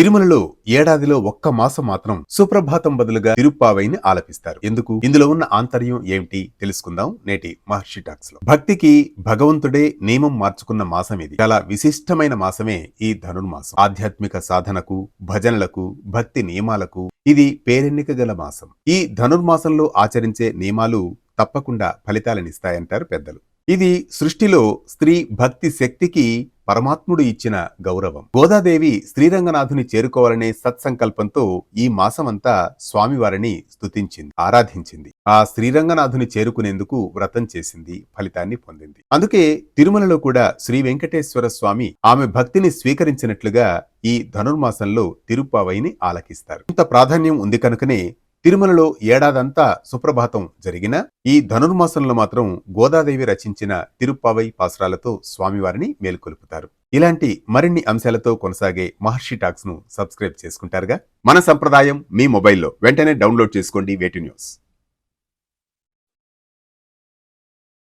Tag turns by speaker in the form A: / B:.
A: తిరుమలలో ఏడాదిలో ఒక్క మాసం మాత్రం సుప్రభాతం బదులుగా తిరుప్పావైని ఆలపిస్తారు. ఎందుకు? ఇందులో ఉన్న ఆంతర్యం ఏమిటి? తెలుసుకుందాం నేటి మహర్షి టాక్స్లో భక్తికి భగవంతుడే నియమం మార్చుకున్న మాసం ఇది. చాలా విశిష్టమైన మాసమే ఈ ధనుర్మాసం. ఆధ్యాత్మిక సాధనకు భజనలకు భక్తి నియమాలకు ఇది పేరెన్నిక గల మాసం. ఈ ధనుర్మాసంలో ఆచరించే నియమాలు తప్పకుండా ఫలితాలనిస్తాయంటారు పెద్దలు. ఇది సృష్టిలో స్త్రీ భక్తి శక్తికి పరమాత్ముడు ఇచ్చిన గౌరవం. గోదాదేవి శ్రీరంగనాథుని చేరుకోవాలనే సత్సంకల్పంతో ఈ మాసమంతా స్వామివారిని స్తుతించింది ఆరాధించింది. ఆ శ్రీరంగనాథుని చేరుకునేందుకు వ్రతం చేసింది ఫలితాన్ని పొందింది. అందుకే తిరుమలలో కూడా శ్రీ వెంకటేశ్వర స్వామి ఆమె భక్తిని స్వీకరించినట్లుగా ఈ ధనుర్మాసంలో తిరుప్పావైని ఆలకిస్తారు. ఇంత ప్రాధాన్యం ఉంది కనుకనే తిరుమలలో ఏడాదంతా సుప్రభాతం జరిగిన ఈ ధనుర్మాసంలో మాత్రం గోదాదేవి రచించిన తిరుప్పావై పాసురాలతో స్వామివారిని మేలుకొలుపుతారు. ఇలాంటి మరిన్ని అంశాలతో కొనసాగే మహర్షి టాక్స్ను సబ్స్క్రైబ్ చేసుకుంటారుగా. మన సంప్రదాయం మీ మొబైల్లో. వెంటనే డౌన్లోడ్ చేసుకోండి వేటి న్యూస్